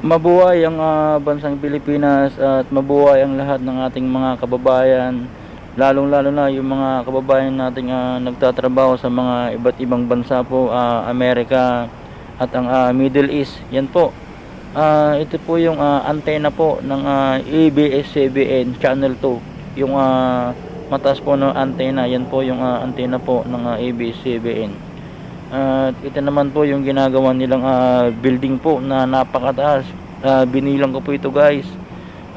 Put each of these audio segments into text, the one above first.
Mabuhay ang ah, bansang Pilipinas at mabuhay ang lahat ng ating mga kababayan. Lalong-lalo na yung mga kababayan nating ah, nagtatrabaho sa mga iba't ibang bansa po, ah, Amerika at ang ah, Middle East. Yan po. Ah, ito po yung ah, antena po ng ah, ABS-CBN Channel 2. Yung ah, mataas po ng antena, yan po yung ah, antena po ng ah, ABS-CBN. At ito naman po yung ginagawa nilang ah, building po na napakataas. Ah, binilang ko po ito guys.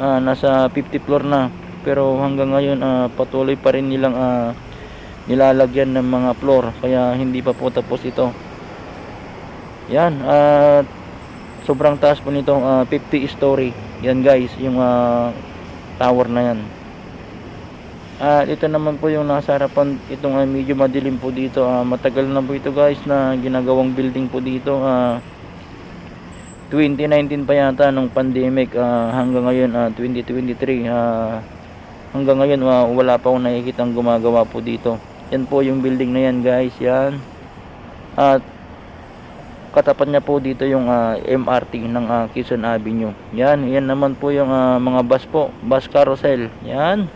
Ah, nasa 50 floor na. Pero hanggang ngayon ah, patuloy pa rin nilang ah, nilalagyan ng mga floor. Kaya hindi pa po tapos ito. Yan. At sobrang taas po nito. ah, 50 story. Yan guys. Yung ah, tower na yan. At ito naman po yung nasa harapan, itong ah, medyo madilim po dito. Ah, matagal na po ito guys na ginagawang building po dito. Ah, 2019 pa yata nung pandemic ah, hanggang ngayon ah, 2023. Ah, hanggang ngayon ah, wala pa akong nakikitang gumagawa po dito. Yan po yung building na yan guys. Yan. At katapat niya po dito yung ah, MRT ng ah, Quezon Avenue. Yan, yan naman po yung ah, mga bus po, bus carousel. Yan.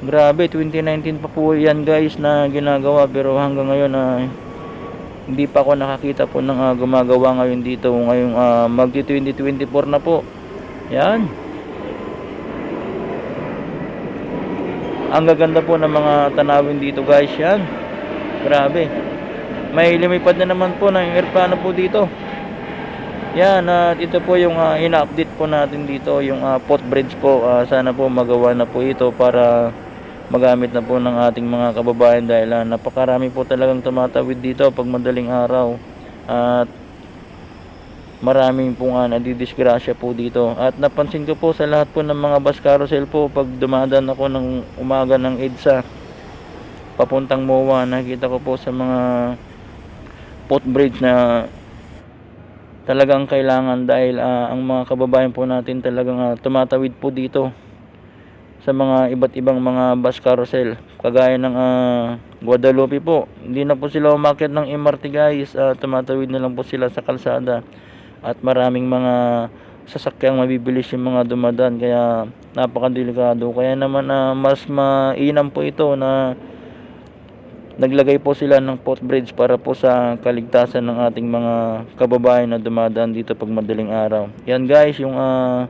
Grabe, 2019 pa po yan guys na ginagawa pero hanggang ngayon ah, hindi pa ako nakakita po ng ah, gumagawa ngayon dito. Ngayong ah, magti 2024 na po. Yan. Ang gaganda po ng mga tanawin dito guys yan. Grabe. May lumipad na naman po ng aeroplano po dito. Yan, at ito po yung ah, ina-update po natin dito, yung ah, footbridge po. Ah, sana po magawa na po ito para magamit na po ng ating mga kababayan dahil ah, napakarami po talagang tumatawid dito pag madaling araw. At maraming pong uh, nadidisgrasya po dito. At napansin ko po sa lahat po ng mga bus carousel po pag dumadaan ako ng umaga ng EDSA papuntang MOA, nakita ko po sa mga footbridge na talagang kailangan dahil ah, ang mga kababayan po natin talagang ah, tumatawid po dito sa mga iba't ibang mga bus carousel. Kagaya ng ah, Guadalupe po. Hindi na po sila umakyat ng MRT guys. Ah, tumatawid na lang po sila sa kalsada. At maraming mga sasakyang mabibilis yung mga dumadaan. Kaya napakadelikado. Kaya naman ah, mas mainam po ito na naglagay po sila ng footbridge para po sa kaligtasan ng ating mga kababayan na dumadaan dito pag madaling araw. Yan guys, yung ah,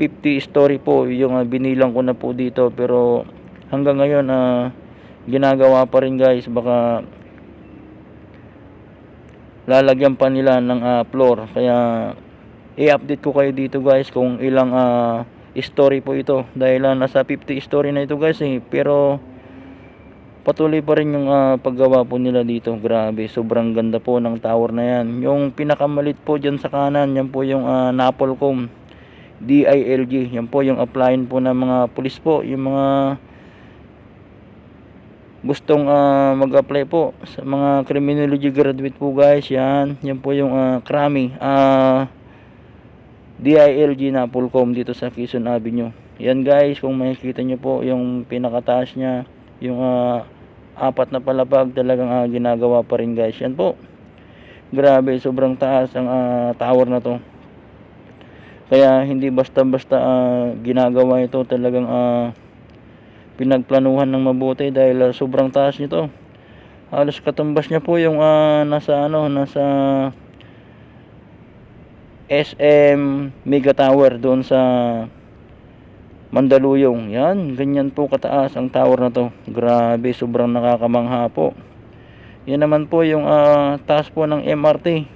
50 story po, yung ah, binilang ko na po dito. Pero hanggang ngayon ah, ginagawa pa rin guys, baka lalagyan pa nila ng ah, floor. Kaya i-update ko kayo dito guys kung ilang ah, story po ito. Dahil ah, nasa 50 story na ito guys eh. Pero patuloy pa rin yung ah, paggawa po nila dito. Grabe sobrang ganda po ng tower na yan. Yung pinakamalit po dyan sa kanan yan po yung uh, Napolcom DILG yan po yung applyin po ng mga pulis po. Yung mga gustong ah, mag-apply po sa mga criminology graduate po guys. Yan. Yan po yung uh, krami. Ah DILG Napolcom dito sa Quezon Avenue. Yan guys. Kung makikita nyo po yung pinakataas nya yung ah, apat na palapag talagang ah, ginagawa pa rin guys. Yan po. Grabe sobrang taas ang ah, tower na to kaya hindi basta basta ah, ginagawa ito talagang ah, pinagplanuhan ng mabuti dahil ah, sobrang taas nito halos katumbas niya po yung ah, nasa ano nasa SM Mega Tower doon sa Mandaluyong. Yan, ganyan po kataas ang tower na to. Grabe, sobrang nakakamangha po. Yan naman po yung ah, taas po ng MRT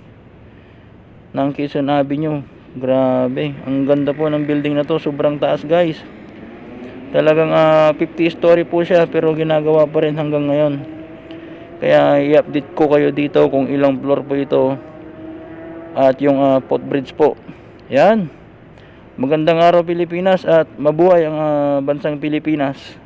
ng Quezon Avenue. Grabe, ang ganda po ng building na to. Sobrang taas guys. Talagang ah, 50 story po siya pero ginagawa pa rin hanggang ngayon. Kaya i-update ko kayo dito kung ilang floor po ito. At yung ah, footbridge po. Yan. Magandang araw Pilipinas at mabuhay ang ah, bansang Pilipinas.